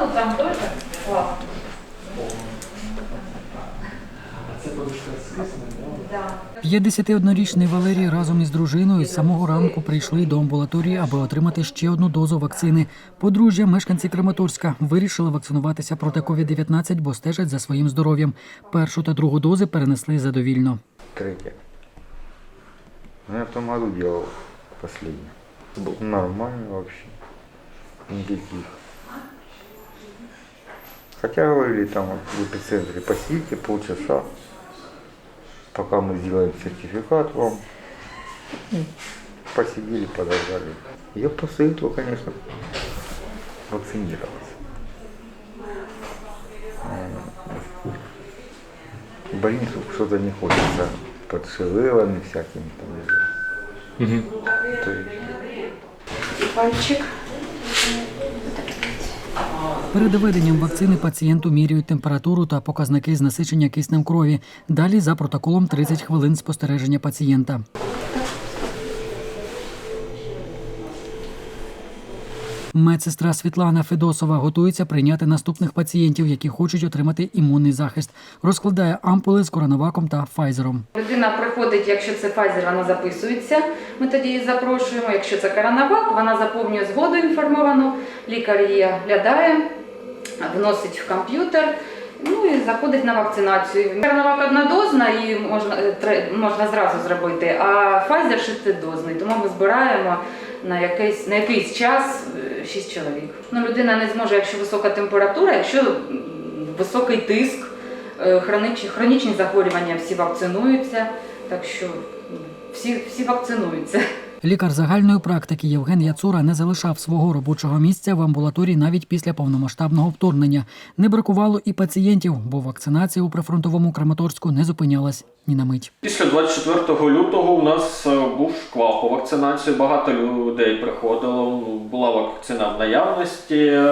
Ну, там теж класно. Це подушка з киснем, Да. 51-річний Валерій разом із дружиною з самого ранку прийшли до амбулаторії, аби отримати ще одну дозу вакцини. Подружжя, мешканці Краматорська, вирішили вакцинуватися проти COVID-19, бо стежать за своїм здоров'ям. Першу та другу дози перенесли задовільно. Третья. Ну, я в том году делал последний. Нормально вообще. Никаких. Хотя говорили там вот в эпицентре посидите полчаса, пока мы сделаем сертификат вам. Посидели, подождали. Я после этого, конечно, вакцинировался. В больницу что-то не хочется под шевелами всякими там. То есть Пальчик. Перед введенням вакцини пацієнту міряють температуру та показники знасичення киснем крові. Далі за протоколом 30 хвилин спостереження пацієнта. Медсестра Світлана Федосова готується прийняти наступних пацієнтів, які хочуть отримати імунний захист. Розкладає ампули з коронаваком та Файзером. Людина приходить, якщо це Pfizer, вона записується. Ми тоді її запрошуємо. Якщо це коронавак, вона заповнює згоду інформовану. Лікар її оглядає, вносить в комп'ютер. Ну і заходить на вакцинацію. Коронавак однодозна і можна, тре- можна зразу зробити, а Pfizer шестидозний. Тому ми збираємо на якийсь, на якийсь час 6 чоловік. Ну, людина не зможе, якщо висока температура, якщо високий тиск, е, хронічні, хронічні захворювання всі вакцинуються, так що всі, всі вакцинуються. Лікар загальної практики Євген Яцура не залишав свого робочого місця в амбулаторії навіть після повномасштабного вторгнення. Не бракувало і пацієнтів, бо вакцинація у прифронтовому Краматорську не зупинялась ні на мить. Після 24 лютого у нас е, був шквал по вакцинації. Багато людей приходило. Була вакцина в наявності,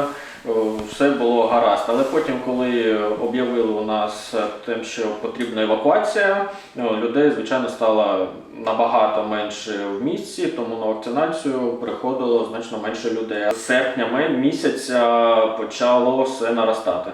все було гаразд. Але потім, коли об'явили у нас тим, що потрібна евакуація, ну, людей, звичайно, стало набагато менше в місці, тому на вакцинацію приходило значно менше людей. З серпня місяця почало все наростати.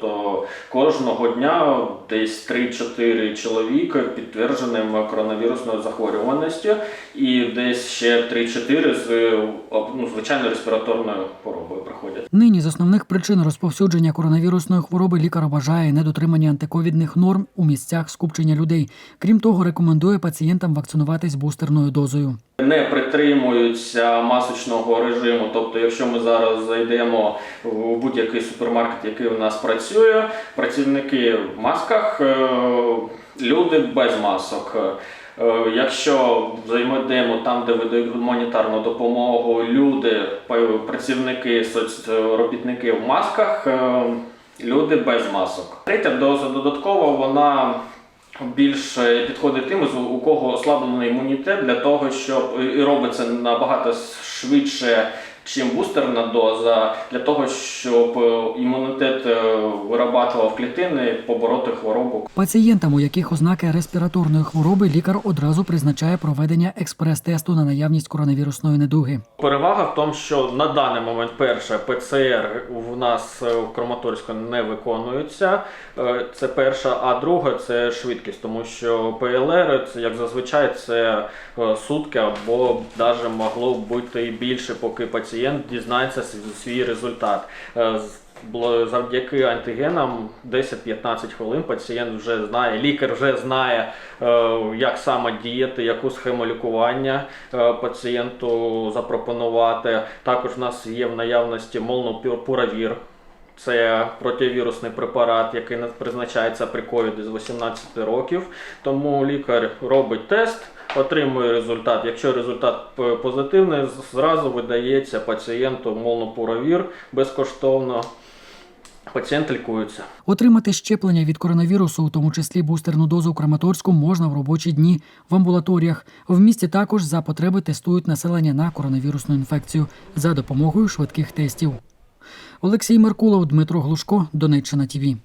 Тобто кожного дня десь 3-4 чоловіка підтвердженим коронавірусною захворюваністю, і десь ще 3-4 з ну, звичайно респіраторною хворобою приходять. Нині з основних причин розповсюдження коронавірусної хвороби лікар вважає недотримання антиковідних норм у місцях скупчення людей. Крім того, рекомендує пацієнтам вакцинуватись бустерною дозою. Не притримуються масочного режиму. Тобто, якщо ми зараз зайдемо в будь-який супермаркет, який у нас працює, працівники в масках, е, люди без масок. Е, Якщо зайдемо там, де видають гуманітарну допомогу, люди, працівники, соцробітники в масках, е, люди без масок. Третя доза додаткова, вона більше підходить тим, у кого ослаблений імунітет для того, щоб і робиться набагато швидше, чим бустерна доза, для того, щоб е, імунітет е, вирабатував клітини, побороти хворобу. Пацієнтам, у яких ознаки респіраторної хвороби, лікар одразу призначає проведення експрес-тесту на наявність коронавірусної недуги. Перевага в тому, що на даний момент перше ПЦР у нас е, в Краматорську не виконується. Це перша, а друга це швидкість, тому що ПЛР, це як зазвичай, це сутки або навіть могло бути і більше, поки пацієнт дізнається свій- результат. Е, завдяки антигенам 10-15 хвилин пацієнт вже знає, лікар вже знає, е, як саме діяти, яку схему лікування е, пацієнту запропонувати. Також в нас є в наявності молнопуравір. Це противірусний препарат, який на- призначається при ковіді з 18 років. Тому лікар робить тест, отримує результат. Якщо результат позитивний, зразу видається пацієнту молнопуравір безкоштовно. Пацієнт лікується. Отримати щеплення від коронавірусу, у тому числі бустерну дозу у Краматорську, можна в робочі дні в амбулаторіях. В місті також за потреби тестують населення на коронавірусну інфекцію за допомогою швидких тестів. Олексій Меркулов, Дмитро Глушко, Донеччина ТІВІ.